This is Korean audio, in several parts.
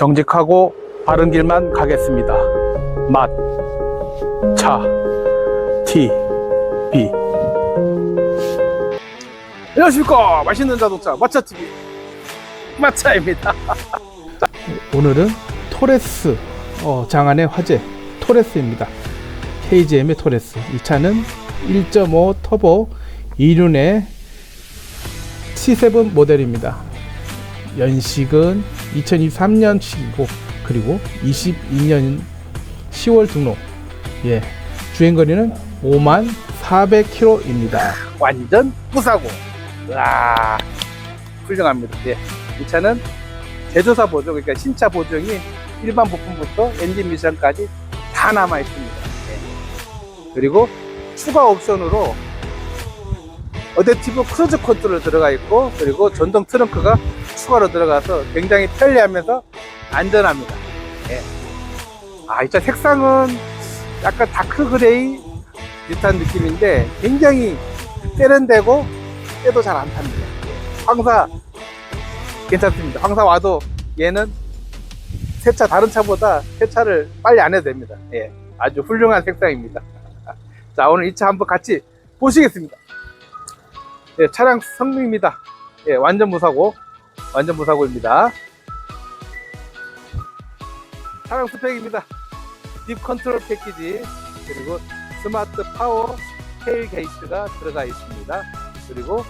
정직하고 바른 길만 가겠습니다. 맛, 차, 티, 비. 안녕하십니까. 맛있는 자동차 마차TV 마차입니다. 오늘은 토레스 어, 장안의 화제 토레스입니다. KGM의 토레스. 이 차는 1.5 터보 2륜의 C7 모델입니다. 연식은 2023년식이고 그리고 22년 10월 등록. 예. 주행 거리는 5만 400km입니다. 완전 무사고. 와, 훌륭합니다. 예. 이 차는 제조사 보조, 그러니까 신차 보증이 일반 부품부터 엔진 미션까지 다 남아 있습니다. 예. 그리고 추가 옵션으로 어댑티브 크루즈 컨트롤 들어가 있고 그리고 전동 트렁크가 추가로 들어가서 굉장히 편리하면서 안전합니다. 예. 아, 이 차 색상은 약간 다크 그레이 비슷한 느낌인데 굉장히 세련되고 때도 잘 안 탑니다. 예. 황사 괜찮습니다. 황사 와도 얘는 세차 다른 차보다 세차를 빨리 안 해도 됩니다. 예. 아주 훌륭한 색상입니다. 자, 오늘 이 차 한번 같이 보시겠습니다. 예, 차량 성능입니다. 예, 완전 무사고, 완전 무사고입니다. 차량 스펙입니다. 딥 컨트롤 패키지, 그리고 스마트 파워 테일 게이트가 들어가 있습니다. 그리고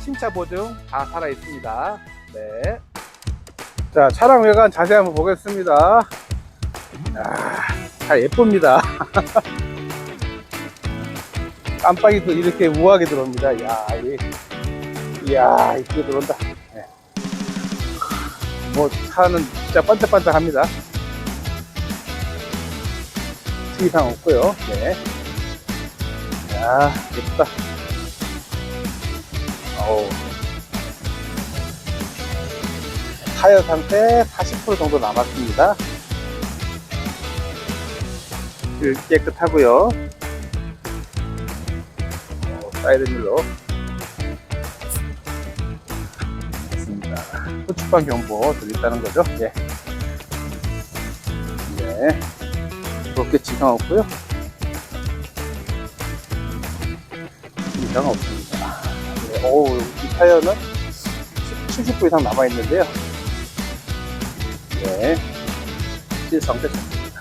신차 보증 다 살아 있습니다. 네. 자, 차량 외관 자세히 한번 보겠습니다. 아, 차 예쁩니다. 깜빡이 도 이렇게 우아하게 들어옵니다. 이야, 이, 이야, 이쁘게 들어온다. 네. 뭐, 차는 진짜 반짝반짝 합니다. 특이사항 없고요. 네. 야, 예쁘다. 어우. 타이어 상태 40% 정도 남았습니다. 그 깨끗하고요. 밀러 있습니다. 후측방 경보 들있다는 거죠. 네. 네. 그렇게 지장 없고요. 지장 없습니다. 네. 오, 이 타이어는 70% 이상 남아 있는데요. 네. 실 상태 좋습니다.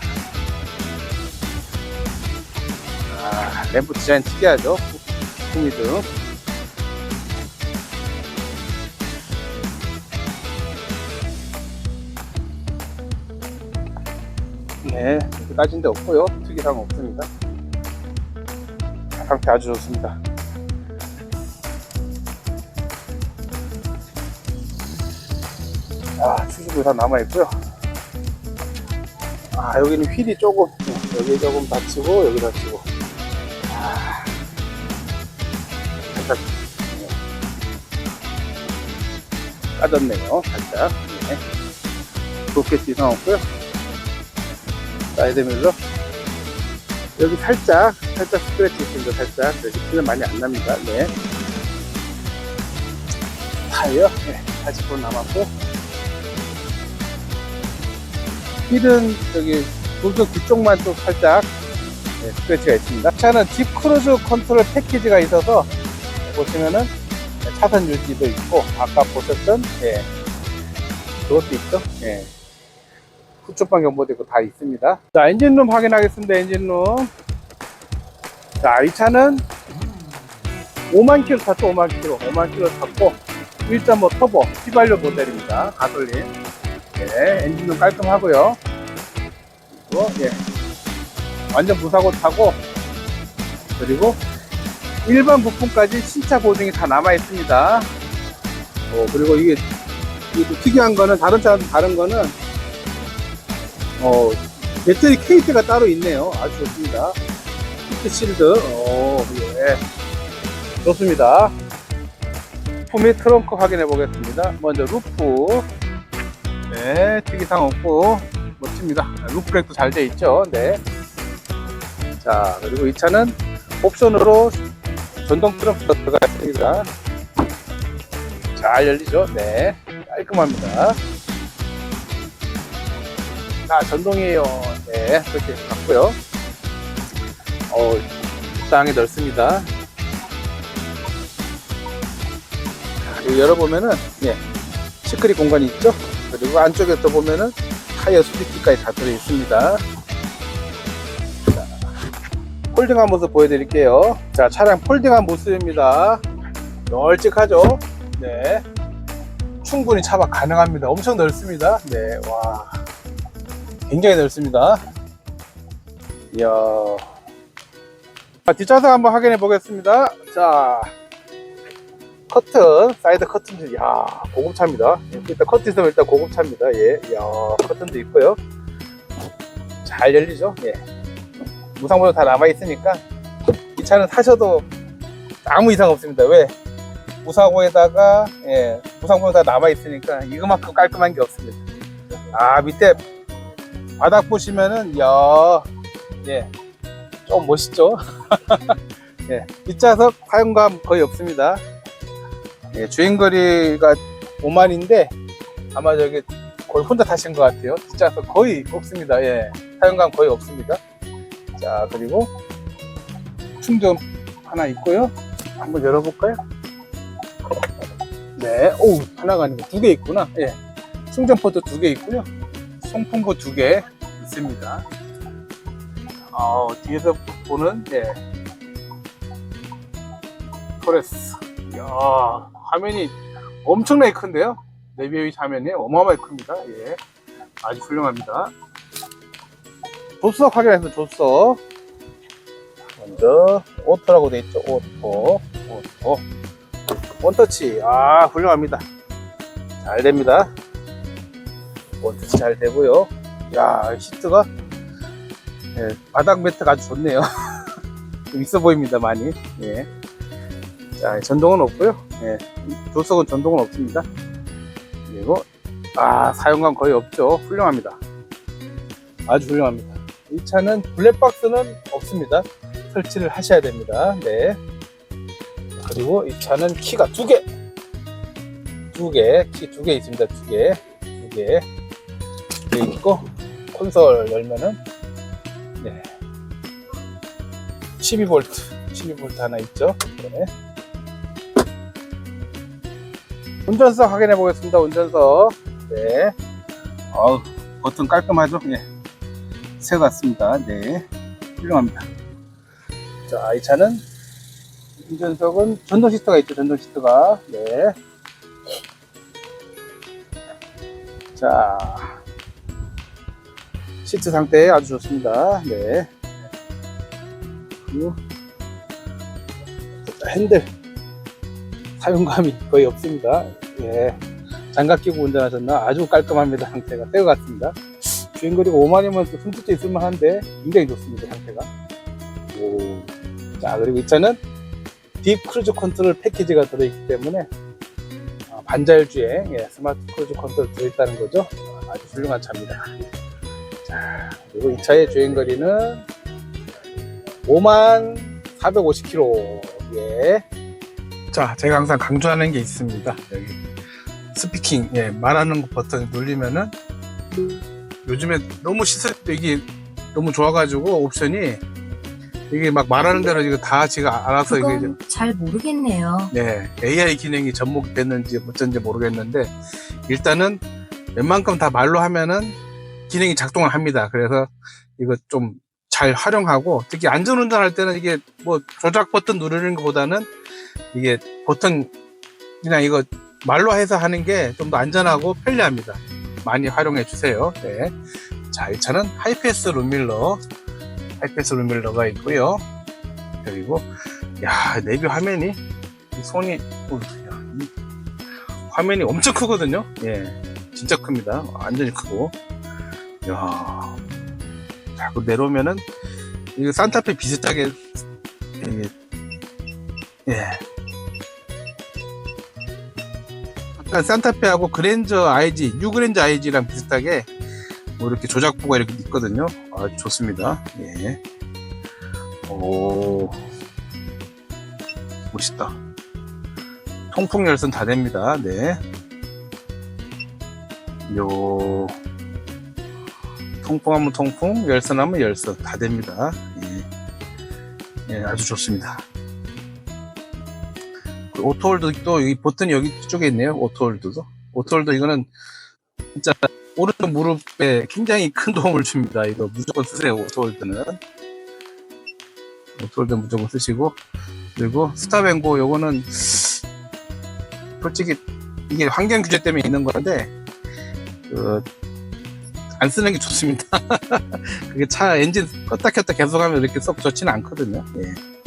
아, 램프 디자인 특이하죠? 후미등. 네, 이렇게 따진 데 없고요. 특이사항 없습니다. 상태 아주 좋습니다. 아, 추수구 다 남아있고요. 아, 여기는 휠이 조금, 여기 조금 다치고, 여기 다치고. 까졌네요. 살짝. 네. 로켓 이상 없고요. 사이드 밀러. 여기 살짝, 살짝 스크래치 있습니다. 살짝. 여기 피는 많이 안 납니다. 네. 타이어. 네. 80% 남았고. 휠은 저기 도서 뒤쪽만 좀 살짝 네, 스크래치가 있습니다. 차는 딥 크루즈 컨트롤 패키지가 있어서 보시면은 차선 유지도 있고 아까 보셨던 예, 그것도 있죠. 예. 후쪽방 경보도 있고 다 있습니다. 자 엔진룸 확인하겠습니다. 엔진룸. 자이 차는 5만 킬로 탔죠. 5만 킬로. 5만 킬로 탔고 1.5 터보 휘발유 모델입니다. 가솔린. 네, 엔진도 깔끔하고요. 그리고 예, 완전 무사고 타고 그리고 일반 부품까지 신차 보증이 다 남아 있습니다. 어, 그리고 이게, 이게 또 특이한 거는 다른 차랑 다른 거는 어, 배터리 케이스가 따로 있네요. 아주 좋습니다. 히트 실드. 어, 예. 좋습니다. 품이 트렁크 확인해 보겠습니다. 먼저 루프. 네, 특이사항 없고 멋집니다. 루프 렉도 잘 돼 있죠. 네. 자, 그리고 이 차는 옵션으로 전동 트렁크가 들어가 있습니다. 잘 열리죠? 네, 깔끔합니다. 다 전동이에요. 네, 그렇게 봤고요. 어, 적당히 넓습니다. 열어보면은, 예, 시크릿 공간이 있죠? 그리고 안쪽에 또 보면은 타이어 수리기까지 다 들어있습니다. 자, 폴딩한 모습 보여드릴게요. 자, 차량 폴딩한 모습입니다. 널찍하죠? 네. 충분히 차박 가능합니다. 엄청 넓습니다. 네, 와. 굉장히 넓습니다. 이야. 자, 뒷좌석 한번 확인해 보겠습니다. 자, 커튼, 사이드 커튼들, 야 고급차입니다. 일단 커튼 있으면 일단 고급차입니다. 예, 야 커튼도 있고요. 잘 열리죠? 예. 무상보험 다 남아 있으니까 이 차는 사셔도 아무 이상 없습니다. 왜? 무사고에다가 예, 무상보험 다 남아 있으니까 이거만큼 깔끔한 게 없습니다. 아, 밑에 바닥 보시면은, 야 예, 좀 멋있죠? 예, 뒷좌석 사용감 거의 없습니다. 예, 주행거리가 5만인데 아마 저기 거의 혼자 타신 것 같아요. 뒷좌석 거의 없습니다. 예, 사용감 거의 없습니다. 자, 그리고 충전 하나 있고요. 한번 열어볼까요? 네, 오 하나가 아니고 두 개 있구나. 예, 충전 포트 두개 있고요. 송풍구 두 개 있습니다. 어, 뒤에서 보는 예, 토레스. 이야, 화면이 엄청나게 큰데요? 내비의 화면이 어마어마하게 큽니다. 예. 아주 훌륭합니다. 조수석 확인해서 조수석. 먼저, 오토라고 돼 있죠. 오토. 오토. 원터치. 아, 훌륭합니다. 잘 됩니다. 원터치 잘 되고요. 야, 시트가, 예, 바닥 매트가 아주 좋네요. 좀 있어 보입니다, 많이. 예. 자, 전동은 없고요. 예, 조석은 전동은 없습니다. 그리고 아 사용감 거의 없죠. 훌륭합니다. 아주 훌륭합니다. 이 차는 블랙박스는 없습니다. 설치를 하셔야 됩니다. 네. 그리고 이 차는 키가 두 개, 두 개, 키 두 개 있습니다. 두 개, 두 개. 돼 있고 콘솔 열면은 네. 12V, 12V 하나 있죠. 네. 운전석 확인해 보겠습니다. 운전석. 네. 어우, 버튼 깔끔하죠? 예. 새 같습니다. 네. 훌륭합니다. 자, 이 차는 운전석은 전동 시트가 있죠. 전동 시트가. 네. 자. 시트 상태 아주 좋습니다. 네. 그리고 자, 핸들. 사용감이 거의 없습니다. 예. 장갑 끼고 운전하셨나? 아주 깔끔합니다. 상태가. 새거 같습니다. 주행거리가 5만이면 또 손짓도 있을만 한데 굉장히 좋습니다. 상태가. 오. 자, 그리고 이 차는 딥 크루즈 컨트롤 패키지가 들어있기 때문에 아, 반자율 주행, 예, 스마트 크루즈 컨트롤 들어있다는 거죠. 아주 훌륭한 차입니다. 자, 그리고 이 차의 주행거리는 5만 450km. 예. 자, 제가 항상 강조하는 게 있습니다. 여기 스피킹, 예, 말하는 거 버튼 누르면은 요즘에 너무 시설 이게 너무 좋아가지고 옵션이 이게 막 말하는 대로 이거 다 지가 알아서 이게 그건 잘 모르겠네요. 네, AI 기능이 접목됐는지 어쩐지 모르겠는데 일단은 웬만큼 다 말로 하면은 기능이 작동을 합니다. 그래서 이거 좀 잘 활용하고 특히 안전운전 할 때는 이게 뭐 조작 버튼 누르는 것보다는 이게 보통 그냥 이거 말로 해서 하는 게 좀 더 안전하고 편리합니다. 많이 활용해 주세요. 네. 자, 이 차는 하이패스 룸밀러, 하이패스 룸밀러가 있고요. 그리고 야 내비 화면이 이 손이 어, 화면이 엄청 크거든요. 예, 진짜 큽니다. 완전히 크고. 야, 자, 그 내려오면은 이거 산타페 비슷하게 이 약간 산타페하고 그랜저 IG, 뉴 그랜저 IG랑 비슷하게 뭐 이렇게 조작부가 이렇게 있거든요. 아, 좋습니다. 예. 오, 멋있다. 통풍 열선 다 됩니다. 네. 요, 통풍하면 통풍, 열선하면 열선 다 됩니다. 예, 예, 아주 좋습니다. 그 오토홀드도 이 버튼이 여기 쪽에 있네요. 오토홀드도. 오토홀드 이거는 진짜 오른쪽 무릎에 굉장히 큰 도움을 줍니다. 이거 무조건 쓰세요. 오토홀드는. 오토홀드 무조건 쓰시고 그리고 스탑앤고 요거는 솔직히 이게 환경 규제 때문에 있는 건데 그, 안 쓰는 게 좋습니다. 그게 차 엔진 껐다 켰다 계속하면 이렇게 썩 좋지는 않거든요. 예.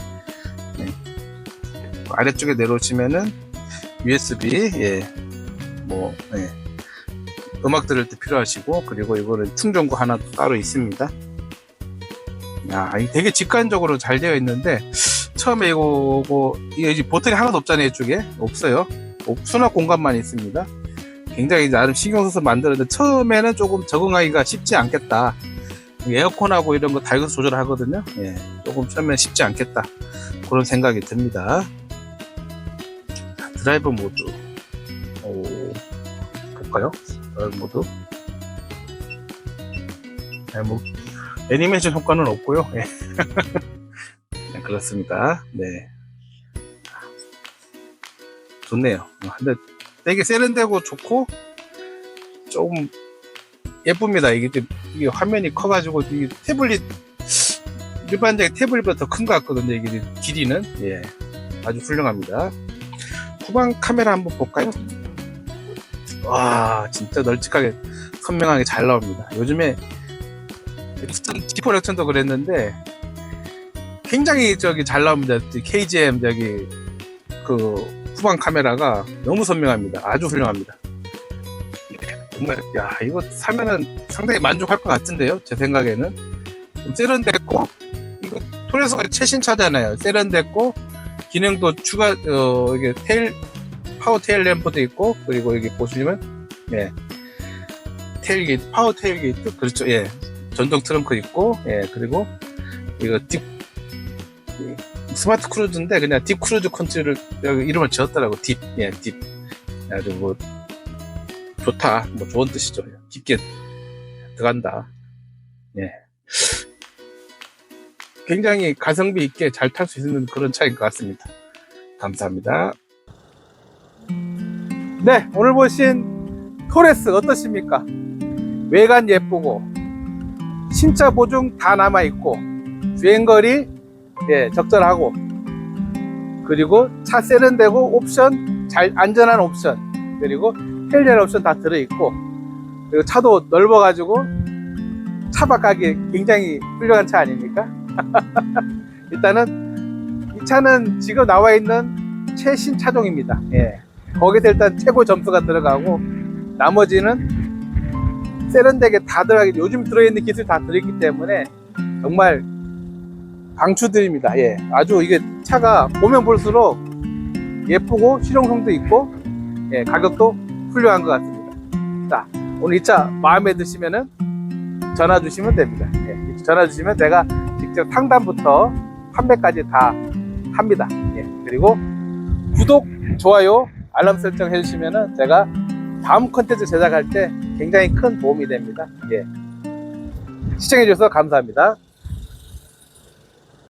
네. 아래쪽에 내려오시면은 USB, 예, 뭐, 예. 음악 들을 때 필요하시고 그리고 이거는 충전구 하나 따로 있습니다. 야, 이 되게 직관적으로 잘 되어 있는데 처음에 이거, 이거 이게 버튼이 하나도 없잖아요, 이쪽에 없어요. 수납 공간만 있습니다. 굉장히 나름 신경 써서 만들었는데 처음에는 조금 적응하기가 쉽지 않겠다. 에어컨하고 이런 거 다 여기서 조절하거든요. 예, 조금 처음엔 쉽지 않겠다. 그런 생각이 듭니다. 자, 드라이브 모드. 오, 볼까요? 드라이브 모드. 네, 뭐, 애니메이션 효과는 없고요. 예. 네, 그렇습니다. 네. 좋네요. 어, 근데 되게 세련되고 좋고 조금 예쁩니다. 이게 좀 이게 화면이 커가지고 이 태블릿 일반적인 태블릿보다 더 큰 것 같거든요. 이게 길이는 예 아주 훌륭합니다. 후방 카메라 한번 볼까요? 와 진짜 널찍하게 선명하게 잘 나옵니다. 요즘에 지포 렉션도 그랬는데 굉장히 저기 잘 나옵니다. KGM 저기 그 후방 카메라가 너무 선명합니다. 아주 훌륭합니다. 정말 야 이거 사면은 상당히 만족할 것 같은데요. 제 생각에는 좀 세련됐고 이거 토레소가 최신 차잖아요. 세련됐고 기능도 추가 어 이게 테일 파워 테일 램프도 있고 그리고 여기 보시면 예 테일 게이트 파워 테일 게이트 그렇죠 예 전동 트렁크 있고 예 그리고 이거 딥 스마트 크루즈인데 그냥 딥 크루즈 컨트롤을 이름을 지었더라고 딥, 예, 딥. 아주 뭐 좋다, 뭐 좋은 뜻이죠. 깊게 들어간다. 예. 굉장히 가성비 있게 잘 탈 수 있는 그런 차인 것 같습니다. 감사합니다. 네, 오늘 보신 토레스 어떠십니까? 외관 예쁘고 신차 보증 다 남아 있고 주행거리 예, 적절하고 그리고 차 세련되고 옵션 잘 안전한 옵션 그리고 헬리얼 옵션 다 들어 있고 그리고 차도 넓어 가지고 차박하기 굉장히 훌륭한 차 아닙니까? 일단은 이 차는 지금 나와 있는 최신 차종입니다. 예. 거기서 일단 최고 점수가 들어가고 나머지는 세련되게 다 들어가기 요즘 들어있는 기술이 다 들어있기 때문에 정말 강추드립니다. 예, 아주 이게 차가 보면 볼수록 예쁘고 실용성도 있고 예, 가격도 훌륭한 것 같습니다. 자, 오늘 이 차 마음에 드시면은 전화 주시면 됩니다. 예, 전화 주시면 제가 직접 상담부터 판매까지 다 합니다. 예, 그리고 구독, 좋아요, 알람 설정 해주시면은 제가 다음 컨텐츠 제작할 때 굉장히 큰 도움이 됩니다. 예. 시청해주셔서 감사합니다.